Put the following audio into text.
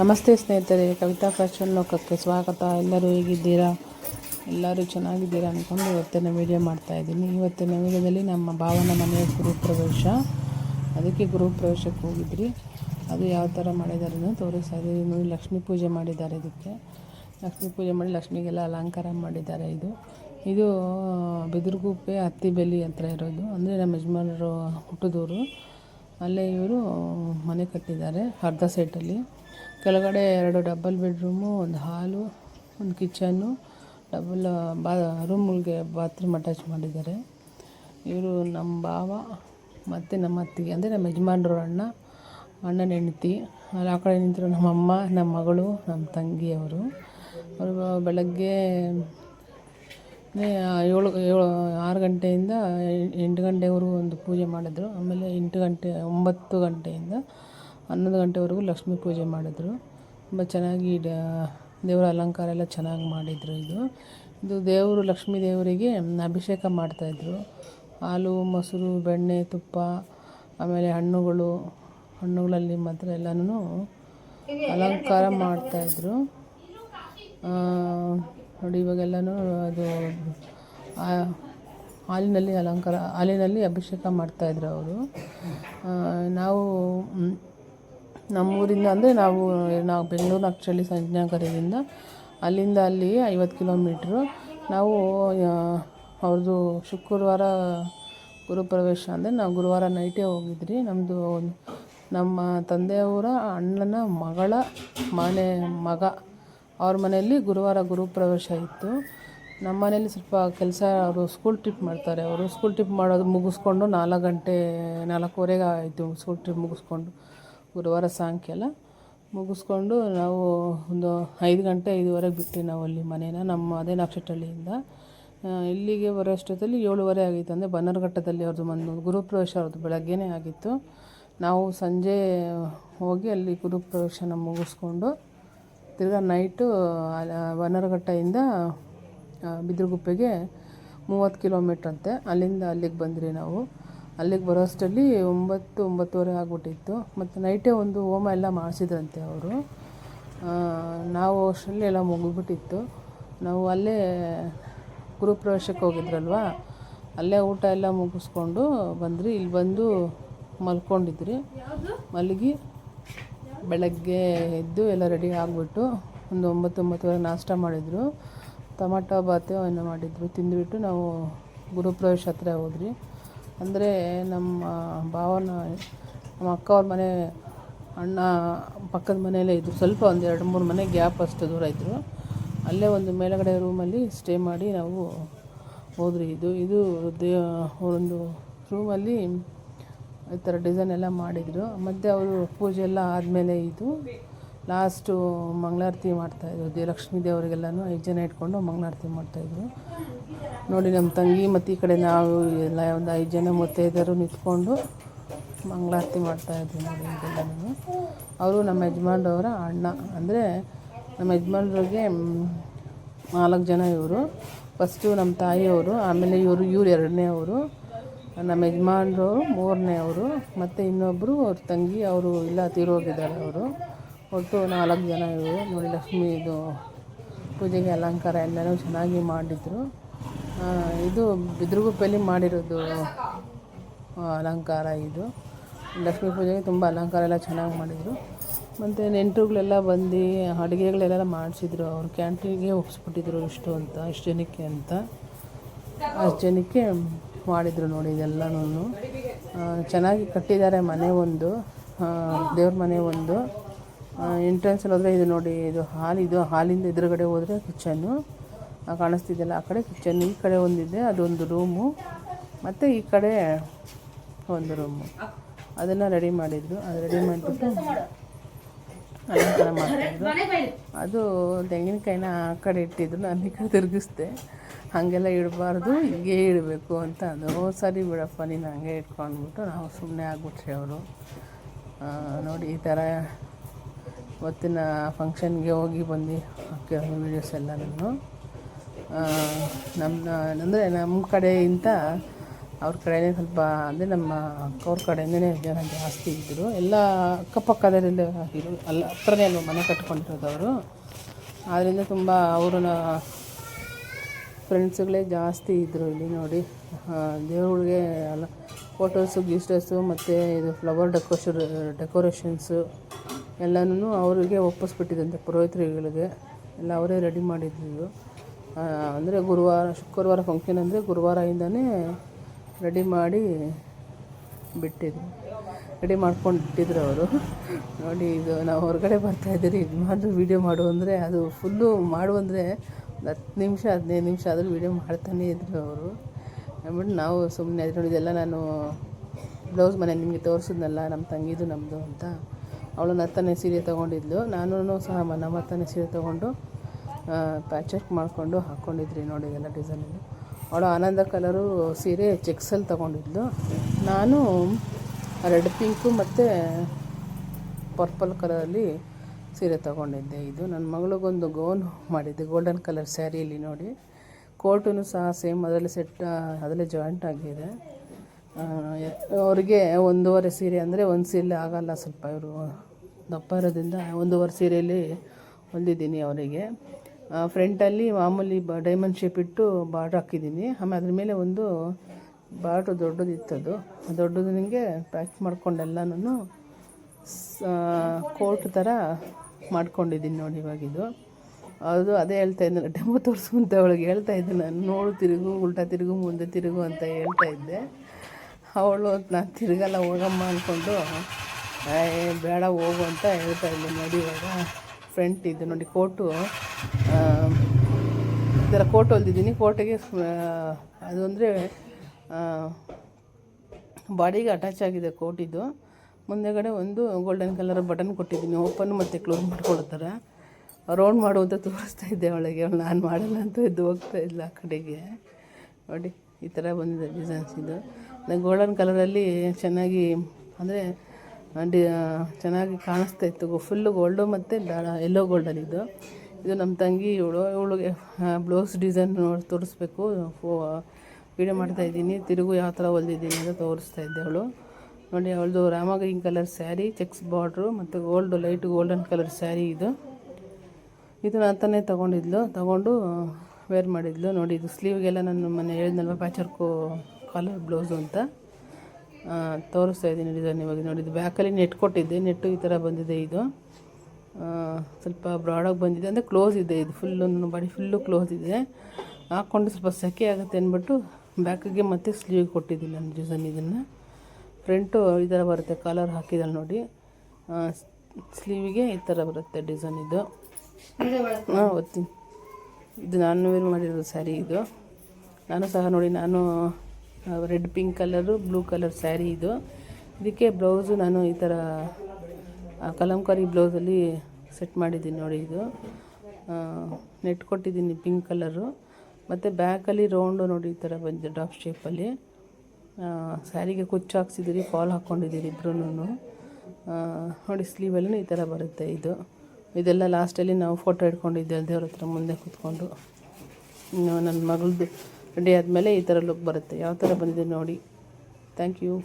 ನಮಸ್ತೆ ಸ್ನೇಹಿತರೆ, ಕವಿತಾ ಫ್ಯಾಷನ್ ಲೋಕಕ್ಕೆ ಸ್ವಾಗತ. ಎಲ್ಲರೂ ಹೇಗಿದ್ದೀರಾ? ಎಲ್ಲರೂ ಚೆನ್ನಾಗಿದ್ದೀರಾ ಅಂದ್ಕೊಂಡು ಇವತ್ತಿನ ವೀಡಿಯೋ ಮಾಡ್ತಾಯಿದ್ದೀನಿ ಇವತ್ತಿನ ವೀಡಿಯೋದಲ್ಲಿ ನಮ್ಮ ಭಾವನ ಮನೆಯ ಗೃಹಪ್ರವೇಶ ಅದಕ್ಕೆ ಗೃಹಪ್ರವೇಶಕ್ಕೆ ಹೋಗಿದ್ರಿ. ಅದು ಯಾವ ಥರ ಮಾಡಿದ್ದಾರೆ ತೋರಿಸ್ತಾ ಇದ್ದೀವಿ ನೋಡಿ, ಲಕ್ಷ್ಮೀ ಪೂಜೆ ಮಾಡಿದ್ದಾರೆ ಇದಕ್ಕೆ. ಲಕ್ಷ್ಮೀ ಪೂಜೆ ಮಾಡಿ ಲಕ್ಷ್ಮಿಗೆಲ್ಲ ಅಲಂಕಾರ ಮಾಡಿದ್ದಾರೆ ಇದು. ಇದು ಬಿದಿರುಗುಪ್ಪೆ ಹತ್ತಿಬೆಲಿ ಹತ್ರ ಇರೋದು. ಅಂದರೆ ನಮ್ಮ ಯಜಮಾನರು ಹುಟ್ಟಿದೂರು. ಅಲ್ಲೇ ಇವರು ಮನೆ ಕಟ್ಟಿದ್ದಾರೆ ಅರ್ಧ ಸೈಟಲ್ಲಿ ಕೆಳಗಡೆ ಎರಡು ಡಬಲ್ ಬೆಡ್ರೂಮು, ಒಂದು ಹಾಲು, ಒಂದು ಕಿಚನ್ನು, ಡಬಲ್ ಬಾ, ರೂಮ್ಗಳಿಗೆ ಬಾತ್ರೂಮ್ ಅಟ್ಯಾಚ್ ಮಾಡಿದ್ದಾರೆ. ಇವರು ನಮ್ಮ ಭಾವ ಮತ್ತು ನಮ್ಮ ಅತ್ತಿಗೆ ಅಂದರೆ ನಮ್ಮ ಯಜಮಾನ್ರು ಅಣ್ಣ, ಅಣ್ಣನ ಹೆಂಡ್ತಿ. ಅಲ್ಲಿ ಆ ಕಡೆ ನಿಂತಿರೋ ನಮ್ಮ ಅಮ್ಮ, ನಮ್ಮ ಮಗಳು, ನಮ್ಮ ತಂಗಿಯವರು ಅವರು. ಬೆಳಗ್ಗೆ ಏಳು ಏಳು, ಆರು ಗಂಟೆಯಿಂದ ಎಂಟು ಗಂಟೆವರೆಗೂ ಒಂದು ಪೂಜೆ ಮಾಡಿದ್ರು. ಆಮೇಲೆ ಎಂಟು ಗಂಟೆ, ಒಂಬತ್ತು ಗಂಟೆಯಿಂದ ಹನ್ನೊಂದು ಗಂಟೆವರೆಗೂ ಲಕ್ಷ್ಮೀ ಪೂಜೆ ಮಾಡಿದ್ರು. ತುಂಬ ಚೆನ್ನಾಗಿ ದೇವರ ಅಲಂಕಾರ ಎಲ್ಲ ಚೆನ್ನಾಗಿ ಮಾಡಿದರು ಇದು. ಇದು ದೇವರು, ಲಕ್ಷ್ಮೀ ದೇವರಿಗೆ ಅಭಿಷೇಕ ಮಾಡ್ತಾಯಿದ್ರು ಹಾಲು, ಮೊಸರು, ಬೆಣ್ಣೆ, ತುಪ್ಪ, ಆಮೇಲೆ ಹಣ್ಣುಗಳು, ಹಣ್ಣುಗಳಲ್ಲಿ ಮಾತ್ರ ಎಲ್ಲನೂ ಅಲಂಕಾರ ಮಾಡ್ತಾಯಿದ್ರು ನೋಡಿ ಇವಾಗೆಲ್ಲನೂ ಅದು ಹಾಲಿನಲ್ಲಿ ಅಲಂಕಾರ, ಹಾಲಿನಲ್ಲಿ ಅಭಿಷೇಕ ಮಾಡ್ತಾಯಿದ್ರು ಅವರು. ನಾವು ನಮ್ಮೂರಿಂದ ಅಂದರೆ ನಾವು ನಾವು ಬೆಂಗಳೂರು ಆ್ಯಕ್ಚುಲಿ ಸಂಜನಗರದಿಂದ ಅಲ್ಲಿಂದ ಅಲ್ಲಿ ಐವತ್ತು ಕಿಲೋಮೀಟ್ರು ನಾವು ಅವ್ರದ್ದು ಶುಕ್ರವಾರ ಗುರುಪ್ರವೇಶ ಅಂದರೆ ನಾವು ಗುರುವಾರ ನೈಟೇ ಹೋಗಿದ್ರಿ. ನಮ್ಮದು ನಮ್ಮ ತಂದೆಯವರ ಅಣ್ಣನ ಮಗಳ ಮನೆ, ಮಗ, ಅವ್ರ ಮನೆಯಲ್ಲಿ ಗುರುವಾರ ಗುರುಪ್ರವೇಶ ಇತ್ತು. ನಮ್ಮ ಮನೇಲಿ ಸ್ವಲ್ಪ ಕೆಲಸ, ಅವರು ಸ್ಕೂಲ್ ಟ್ರಿಪ್ ಮಾಡ್ತಾರೆ. ಅವರು ಸ್ಕೂಲ್ ಟ್ರಿಪ್ ಮಾಡೋದು ಮುಗಿಸ್ಕೊಂಡು ನಾಲ್ಕು ಗಂಟೆ, ನಾಲ್ಕೂವರೆಗೆ ಆಯಿತು ಸ್ಕೂಲ್ ಟ್ರಿಪ್ ಮುಗಿಸ್ಕೊಂಡು. ಗುರುವಾರ ಸಾಯಂಕಾಲ ಮುಗಿಸ್ಕೊಂಡು ನಾವು ಒಂದು ಐದು ಗಂಟೆ ಐದುವರೆಗೆ ಬಿಟ್ಟು ನಾವು ಅಲ್ಲಿ ಮನೇನ ನಮ್ಮ ಅದೇ ನಾಕ್ಷಟಳ್ಳಿಯಿಂದ ಇಲ್ಲಿಗೆ ಬರೋ ಅಷ್ಟೊತ್ತಲ್ಲಿ ಏಳುವರೆ ಆಗಿತ್ತು ಅಂದರೆ ಬನ್ನರ್ಘಟ್ಟದಲ್ಲಿ ಅವ್ರದ್ದು ಒಂದು ಗುರುಪ್ರವೇಶ ಅವ್ರದ್ದು ಬೆಳಗ್ಗೆನೇ ಆಗಿತ್ತು. ನಾವು ಸಂಜೆ ಹೋಗಿ ಅಲ್ಲಿ ಗುರುಪ್ರವೇಶನ ಮುಗಿಸ್ಕೊಂಡು ತಿರ್ಗಾ ನೈಟು ಬನ್ನರ್ಘಟ್ಟದಿಂದ ಬಿದ್ರಗುಪ್ಪೆಗೆ ಮೂವತ್ತು ಕಿಲೋಮೀಟ್ರಂತೆ ಅಲ್ಲಿಂದ ಅಲ್ಲಿಗೆ ಬಂದ್ರಿ ನಾವು. ಅಲ್ಲಿಗೆ ಬರೋ ಅಷ್ಟರಲ್ಲಿ ಒಂಬತ್ತು, ಒಂಬತ್ತುವರೆ ಆಗಿಬಿಟ್ಟಿತ್ತು. ಮತ್ತು ನೈಟೇ ಒಂದು ಹೋಮ ಎಲ್ಲ ಮಾಡಿಸಿದ್ರಂತೆ ಅವರು. ನಾವು ಅಷ್ಟರಲ್ಲಿ ಎಲ್ಲ ಮುಗಿದ್ಬಿಟ್ಟಿತ್ತು. ನಾವು ಅಲ್ಲೇ ಗೃಹಪ್ರವೇಶಕ್ಕೆ ಹೋಗಿದ್ರಲ್ವಾ? ಅಲ್ಲೇ ಊಟ ಎಲ್ಲ ಮುಗಿಸ್ಕೊಂಡು ಬಂದ್ರಿ. ಇಲ್ಲಿ ಬಂದು ಮಲ್ಕೊಂಡಿದ್ರಿ. ಮಲಗಿ ಬೆಳಗ್ಗೆ ಎದ್ದು ಎಲ್ಲ ರೆಡಿ ಆಗಿಬಿಟ್ಟು ಒಂದು ಒಂಬತ್ತು, ಒಂಬತ್ತುವರೆ ನಾಷ್ಟ ಮಾಡಿದರು. ಟೊಮಾಟೊ, ಬಾತು ಏನೋ ಮಾಡಿದರು. ತಿಂದುಬಿಟ್ಟು ನಾವು ಗುರುಪ್ರವೇಶ ಹತ್ರ ಹೋದ್ರಿ. ಅಂದರೆ ನಮ್ಮ ಭಾವನ, ನಮ್ಮ ಅಕ್ಕ ಅವ್ರ ಮನೆ, ಅಣ್ಣ ಪಕ್ಕದ ಮನೆಯಲ್ಲೇ ಇದ್ದರು ಸ್ವಲ್ಪ ಒಂದು ಎರಡು ಮೂರು ಮನೆ ಗ್ಯಾಪ್ ಅಷ್ಟು ದೂರ ಇದ್ದರು ಅಲ್ಲೇ ಒಂದು ಮೇಲುಗಡೆ ರೂಮಲ್ಲಿ ಸ್ಟೇ ಮಾಡಿ ನಾವು ಹೋದ್ರಿ ಇದು ಇದು ದೇ, ಒಂದು ರೂಮಲ್ಲಿ ಈ ಥರ ಡಿಸೈನ್ ಎಲ್ಲ ಮಾಡಿದರು. ಮತ್ತು ಅವರು ಪೂಜೆ ಎಲ್ಲ ಆದಮೇಲೆ ಇದು. ಲಾಸ್ಟು ಮಂಗಳಾರತಿ ಮಾಡ್ತಾಯಿದ್ರು. ದೇ ಲಕ್ಷ್ಮೀ ದೇವರಿಗೆಲ್ಲನೂ ಐದು ಜನ ಇಟ್ಕೊಂಡು ಮಂಗಳಾರತಿ ಮಾಡ್ತಾಯಿದ್ರು. ನೋಡಿ ನಮ್ಮ ತಂಗಿ ಮತ್ತು ಈ ಕಡೆ ನಾವು ಎಲ್ಲ ಒಂದು ಐದು ಜನ ಮುತ್ತೈದರು ನಿಂತ್ಕೊಂಡು ಮಂಗಳಾರತಿ ಮಾಡ್ತಾಯಿದ್ವಿ ನೋಡಿ ಇದೆಲ್ಲನೂ ಅವರು ನಮ್ಮ ಯಜಮಾನ್ರವರ ಅಣ್ಣ. ಅಂದರೆ ನಮ್ಮ ಯಜಮಾನ್ರಿಗೆ ನಾಲ್ಕು ಜನ ಇವರು. ಫಸ್ಟು ನಮ್ಮ ತಾಯಿಯವರು, ಆಮೇಲೆ ಇವರು, ಇವ್ರು ಎರಡನೇ ಅವರು. ನಮ್ಮ ಯಜಮಾನ್ರವರು ಮೂರನೇ ಅವರು. ಮತ್ತು ಇನ್ನೊಬ್ಬರು ಅವ್ರ ತಂಗಿ, ಅವರು ಇಲ್ಲ, ತೀರೋಗಿದ್ದಾರೆ ಅವರು. ಒಟ್ಟು ನಾಲ್ಕು ಜನ ಇದ್ದರು ನೋಡಿ ಲಕ್ಷ್ಮಿ ಇದು ಪೂಜೆಗೆ ಅಲಂಕಾರ ಎಲ್ಲನೂ ಚೆನ್ನಾಗಿ ಮಾಡಿದ್ರು. ಇದು ಬಿದ್ರಗುಪ್ಪೆಯಲ್ಲಿ ಮಾಡಿರೋದು ಅಲಂಕಾರ ಇದು. ಲಕ್ಷ್ಮೀ ಪೂಜೆಗೆ ತುಂಬ ಅಲಂಕಾರ ಎಲ್ಲ ಚೆನ್ನಾಗಿ ಮಾಡಿದರು. ಮತ್ತು ನೆಂಟರುಗಳೆಲ್ಲ ಬಂದು ಅಡುಗೆಗಳೆಲ್ಲ ಮಾಡಿಸಿದ್ರು. ಅವ್ರು ಕ್ಯಾಂಟೀನ್ಗೆ ಒಪ್ಸ್ಬಿಟ್ಟಿದ್ರು ಇಷ್ಟು ಅಂತ, ಇಷ್ಟು ಜನಕ್ಕೆ ಅಂತ. ಅಷ್ಟು ಜನಕ್ಕೆ ಮಾಡಿದರು ನೋಡಿ ಇದೆಲ್ಲನೂ ಚೆನ್ನಾಗಿ ಕಟ್ಟಿದ್ದಾರೆ ಮನೆ ಒಂದು. ದೇವ್ರ ಮನೆ ಒಂದು. ಎಂಟ್ರೆನ್ಸಲ್ಲಿ ಹೋದರೆ ಇದು ನೋಡಿ, ಇದು ಹಾಲ್, ಇದು ಹಾಲಿಂದ ಎದುರುಗಡೆ ಹೋದರೆ ಕಿಚನ್ನು ಕಾಣಿಸ್ತಿದೆಯಲ್ಲ ಆ ಕಡೆ ಕಿಚನ್ ಈ ಕಡೆ ಒಂದಿದೆ, ಅದೊಂದು ರೂಮು ಮತ್ತು ಈ ಕಡೆ ಒಂದು ರೂಮು ಅದನ್ನು ರೆಡಿ ಮಾಡಿದರು. ಅದು ರೆಡಿ ಮಾಡಿಬಿಟ್ಟು ಅಲಂಕಾರ ಮಾಡ್ತಿದ್ರು. ಅದು ತೆಂಗಿನಕಾಯಿನ ಆ ಕಡೆ ಇಟ್ಟಿದ್ರು. ನಾನು ಈ ಕಡೆ ತಿರುಗಿಸ್ದೆ. ಹಾಗೆಲ್ಲ ಇಡಬಾರ್ದು, ಹೀಗೆ ಇಡಬೇಕು ಅಂತ ಅದು ಸರಿ ಬಿಡಪ್ಪ, ನೀನು ಹಂಗೆ ಇಟ್ಕೊಂಡ್ಬಿಟ್ಟು ನಾವು ಸುಮ್ಮನೆ ಆಗ್ಬಿಟ್ರಿ ಅವರು. ನೋಡಿ ಈ ಥರ ಇವತ್ತಿನ ಫಂಕ್ಷನ್ಗೆ ಹೋಗಿ ಬಂದು ಹಾಕಿರೋ ವೀಡಿಯೋಸ್ ನಾನು. ನಮ್ಮ ಅಂದರೆ ನಮ್ಮ ಕಡೆಯಿಂದ ಅವ್ರ ಕಡೆಯೇ ಸ್ವಲ್ಪ, ಅಂದರೆ ನಮ್ಮ ಅಕ್ಕವ್ರ ಕಡೆಯಿಂದನೇ ಜನ ಜಾಸ್ತಿ ಇದ್ದರು ಎಲ್ಲ ಅಕ್ಕಪಕ್ಕದಲ್ಲೆಲ್ಲ ಇರು, ಅಲ್ಲ, ಹತ್ರನೇ ಅಲ್ವ ಮನೆ ಕಟ್ಕೊಂಡಿರೋದವರು. ಆದ್ದರಿಂದ ತುಂಬ ಅವ್ರನ್ನ ಫ್ರೆಂಡ್ಸುಗಳೇ ಜಾಸ್ತಿ ಇದ್ದರು ಇಲ್ಲಿ ನೋಡಿ. ದೇವ್ರಿಗೆ ಅಲ್ಲ ಫೋಟೋಸು ಗಿಸ್ಟರ್ಸು ಮತ್ತು ಇದು ಫ್ಲವರ್ ಡೆಕೋರೇಷನ್ ಡೆಕೋರೇಷನ್ಸು ಎಲ್ಲನೂ ಅವರಿಗೆ ಒಪ್ಪಿಸ್ಬಿಟ್ಟಿದ್ದಂತೆ ಪುರೋಹಿತರುಗಳಿಗೆ. ಎಲ್ಲ ಅವರೇ ರೆಡಿ ಮಾಡಿದ್ದು. ಅಂದರೆ ಗುರುವಾರ, ಶುಕ್ರವಾರ ಫಂಕ್ಷನ್ ಅಂದರೆ ಗುರುವಾರದಿಂದನೇ ರೆಡಿ ಮಾಡಿ ಬಿಟ್ಟಿದ್ರು. ರೆಡಿ ಮಾಡ್ಕೊಂಡು ಬಿಟ್ಟಿದ್ರು ಅವರು. ನೋಡಿ ಇದು ನಾವು ಹೊರಗಡೆ ಬರ್ತಾಯಿದ್ದೀರಿ ಇದು ಮಾಡು ವೀಡಿಯೋ ಮಾಡು ಅಂದರೆ ಅದು ಫುಲ್ಲು ಮಾಡು ಅಂದರೆ ಒಂದು ಹತ್ತು ನಿಮಿಷ, ಹದಿನೈದು ನಿಮಿಷ ಆದರೂ ವೀಡಿಯೋ ಮಾಡ್ತಾನೇ ಇದ್ದರು ಅವರು. ಅಂದ್ಬಿಟ್ಟು ನಾವು ಸುಮ್ಮನೆ ಇದೆಲ್ಲ ನಾನು ಬ್ಲೌಸ್ ಮನೆ ನಿಮಗೆ ತೋರಿಸಿದ್ನಲ್ಲ ನಮ್ಮ ತಂಗಿದು ನಮ್ಮದು ಅಂತ. ಅವಳು ನತ್ತನೇ ಸೀರೆ ತೊಗೊಂಡಿದ್ಲು. ನಾನು ಸಹ ನಮ್ಮ ಹತ್ತನೇ ಸೀರೆ ತೊಗೊಂಡು ಪ್ಯಾಚಪ್ ಮಾಡಿಕೊಂಡು ಹಾಕ್ಕೊಂಡಿದ್ರಿ ನೋಡಿ ಇದೆಲ್ಲ ಡಿಸೈನಲ್ಲಿ ಅವಳು ಆನಂದ ಕಲರು ಸೀರೆ ಚೆಕ್ಸಲ್ಲಿ ತೊಗೊಂಡಿದ್ಲು. ನಾನು ರೆಡ್ ಪಿಂಕು ಮತ್ತು ಪರ್ಪಲ್ ಕಲರಲ್ಲಿ ಸೀರೆ ತೊಗೊಂಡಿದ್ದೆ. ಇದು ನನ್ನ ಮಗಳಿಗೊಂದು ಗೌನ್ ಮಾಡಿದ್ದೆ ಗೋಲ್ಡನ್ ಕಲರ್ ಸ್ಯಾರಿಯಲ್ಲಿ ನೋಡಿ. ಕೋಟು ಸಹ ಸೇಮ್ ಅದರಲ್ಲಿ ಸೆಟ್ ಅದರಲ್ಲೇ ಜಾಯಿಂಟ್ ಆಗಿದೆ. ಅವ್ರಿಗೆ ಒಂದೂವರೆ ಸೀರೆ ಅಂದರೆ ಒಂದು ಸೀರೆ ಆಗೋಲ್ಲ ಸ್ವಲ್ಪ ಇವರು. ದಪ್ಪ ಇರೋದ್ರಿಂದ ಒಂದೂವರೆ ಸೀರೆಯಲ್ಲಿ ಹೊಲಿದಿದ್ದೀನಿ ಅವರಿಗೆ. ಫ್ರಂಟಲ್ಲಿ ಮಾಮೂಲಿ ಬ ಡೈಮಂಡ್ ಶೇಪ್ ಇಟ್ಟು ಬಾರ್ಡ್ರ್ ಹಾಕಿದ್ದೀನಿ ಆಮೇಲೆ ಅದ್ರ ಮೇಲೆ ಒಂದು ಬಾರ್ಡ್ರ್ ದೊಡ್ಡದಿತ್ತದು ದೊಡ್ಡದು ನನಗೆ ಪ್ಯಾಕ್ ಮಾಡ್ಕೊಂಡೆಲ್ಲನೂ ಕೋಟ್ ಥರ ಮಾಡ್ಕೊಂಡಿದ್ದೀನಿ ನೋಡಿ ಇವಾಗಿದು ಅದು ಅದೇ ಹೇಳ್ತಾ ಇದ್ದೆ ಡೆಮೋ ತೋರಿಸು ಅಂತ ಅವಳಿಗೆ ಹೇಳ್ತಾ ಇದ್ದೆ ನಾನು. ನೋಡು ತಿರುಗು, ಉಲ್ಟಾ ತಿರುಗು, ಮುಂದೆ ತಿರುಗು ಅಂತ ಹೇಳ್ತಾ ಇದ್ದೆ. ಅವಳು ನಾನು ತಿರುಗಲ್ಲ ಹೋಗಮ್ಮ ಅಂದ್ಕೊಂಡು ಬೇಡ, ಹೋಗು ಅಂತ ಹೇಳ್ತಾ ಇದ್ದೆ ನೋಡಿ ಇವಾಗ. ಫ್ರಂಟ್ ಇದು ನೋಡಿ ಕೋಟು ಈ ಥರ ಕೋಟ್ ಹೊಲ್ದಿದ್ದೀನಿ. ಕೋಟಿಗೆ ಅದು ಅಂದರೆ ಬಾಡಿಗೆ ಅಟ್ಯಾಚ್ ಆಗಿದೆ ಕೋಟಿದು ಮುಂದೆಗಡೆ ಒಂದು ಗೋಲ್ಡನ್ ಕಲರ್ ಬಟನ್ ಕೊಟ್ಟಿದ್ದೀನಿ. ಓಪನ್ ಮತ್ತು ಕ್ಲೋಸ್ ಮಾಡ್ಕೊಳ್ತಾರೆ ರೌಂಡ್ ಮಾಡು ಅಂತ ತೋರಿಸ್ತಾ ಇದ್ದೆ ಅವಳಿಗೆ. ಅವಳು, ನಾನು ಮಾಡಲ್ಲ ಅಂತ ಇದ್ದು ಹೋಗ್ತಾ ಇಲ್ಲ ಆ ಕಡೆಗೆ. ನೋಡಿ, ಈ ಥರ ಬಂದಿದೆ ಡಿಸೈನ್ಸ್ ಇದು. ಗೋಲ್ಡನ್ ಕಲರಲ್ಲಿ ಚೆನ್ನಾಗಿ, ಅಂದರೆ ಡಿ ಚೆನ್ನಾಗಿ ಕಾಣಿಸ್ತಾ ಇತ್ತು. ಫುಲ್ಲು ಗೋಲ್ಡು ಮತ್ತು ಎಲ್ಲೋ ಗೋಲ್ಡನ್ ಇದು. ಇದು ನಮ್ಮ ತಂಗಿ ಇವಳು, ಇವಳಿಗೆ ಬ್ಲೌಸ್ ಡಿಸೈನ್ ನೋಡಿ, ತೋರಿಸ್ಬೇಕು. ಫೋ ವೀಡಿಯೋ ಮಾಡ್ತಾಯಿದ್ದೀನಿ ತಿರುಗು ಯಾವ ಥರ ಹೊಲ್ದಿದ್ದೀನಿ ಅಂತ ತೋರಿಸ್ತಾ ಇದ್ದೆ ಅವಳು. ನೋಡಿ, ಅವಳದು Rama green colour sari checks border ಮತ್ತು gold light golden colour sari ಇದು. ಇದು ನಾನು ತಾನೇ ತೊಗೊಂಡಿದ್ಲು. ತೊಗೊಂಡು ವೇರ್ ಮಾಡಿದ್ಲು. ನೋಡಿ, ಇದು ಸ್ಲೀವ್ಗೆಲ್ಲ ನಾನು ಮೊನ್ನೆ ಹೇಳಿದ್ನಲ್ವ ಪ್ಯಾಚರ್ಕು ಕಾಲರ್ ಬ್ಲೌಸು ಅಂತ. ತೋರಿಸ್ತಾ ಇದ್ದೀನಿ ಡಿಸೈನ್ ಇವಾಗ. ನೋಡಿ ಇದು ಬ್ಯಾಕಲ್ಲಿ ನೆಟ್ ಕೊಟ್ಟಿದ್ದೆ. ನೆಟ್ಟು ಈ ಥರ ಬಂದಿದೆ ಇದು. ಸ್ವಲ್ಪ ಬ್ರಾಡಾಗಿ ಬಂದಿದೆ. ಅಂದರೆ ಕ್ಲೋಸ್ ಇದೆ ಇದು. ಫುಲ್ಲು ನನ್ನ ಬಾಡಿ ಫುಲ್ಲು ಕ್ಲೋಸ್ ಇದೆ. ಹಾಕ್ಕೊಂಡು ಸ್ವಲ್ಪ ಸೆಕೆ ಆಗುತ್ತೆ ಅಂದ್ಬಿಟ್ಟು ಬ್ಯಾಕಿಗೆ ಮತ್ತೆ ಸ್ಲೀವ್ ಕೊಟ್ಟಿದ್ದೀನಿ ನಾನು ಡಿಸೈನ್ ಇದನ್ನು. ಫ್ರಂಟು ಈ ಥರ ಬರುತ್ತೆ. ಕಾಲರ್ ಹಾಕಿದಲ್ಲಿ ನೋಡಿ. ಸ್ಲೀವಿಗೆ ಈ ಥರ ಬರುತ್ತೆ ಡಿಸೈನ್ ಇದು. ಹಾಂ ಓದ್ತೀನಿ ಇದು ನಾನು ವೇರ್ ಮಾಡಿರೋದು ಸ್ಯಾರಿ ಇದು. ನಾನು ಸಹ ನೋಡಿ ನಾನು red pink colour blue colour sari ಇದು. ಇದಕ್ಕೆ ಬ್ಲೌಸು ನಾನು ಈ ಥರ ಕಲಂಕಾರಿ ಬ್ಲೌಸಲ್ಲಿ ಸೆಟ್ ಮಾಡಿದ್ದೀನಿ ನೋಡಿ ಇದು. ನೆಟ್ ಕೊಟ್ಟಿದ್ದೀನಿ ಪಿಂಕ್ ಕಲರು ಮತ್ತು ಬ್ಯಾಕಲ್ಲಿ ರೌಂಡು ನೋಡಿ ಈ ಥರ ಬಂದಿದೆ ಡ್ರಾಪ್ ಶೇಪಲ್ಲಿ ಸ್ಯಾರಿಗೆ ಕುಚ್ಚು ಹಾಕ್ಸಿದ್ದೀರಿ ಫಾಲ್ ಹಾಕ್ಕೊಂಡಿದ್ದೀರಿ ಇಬ್ಬರೂ ನೋಡಿ ಸ್ಲೀವಲ್ಲೂ ಈ ಥರ ಬರುತ್ತೆ ಇದು. ಇದೆಲ್ಲ ಲಾಸ್ಟಲ್ಲಿ ನಾವು ಫೋಟೋ ಇಟ್ಕೊಂಡಿದ್ದೆ ದೇವ್ರ ಹತ್ರ ಮುಂದೆ ಕೂತ್ಕೊಂಡು. ನನ್ನ ಮಗಳದ್ದು ರೆಡಿ ಆದಮೇಲೆ ಈ ಥರ ಲುಕ್ ಬರುತ್ತೆ. ಯಾವ ಥರ ಬಂದಿದೆ ನೋಡಿ. Thank you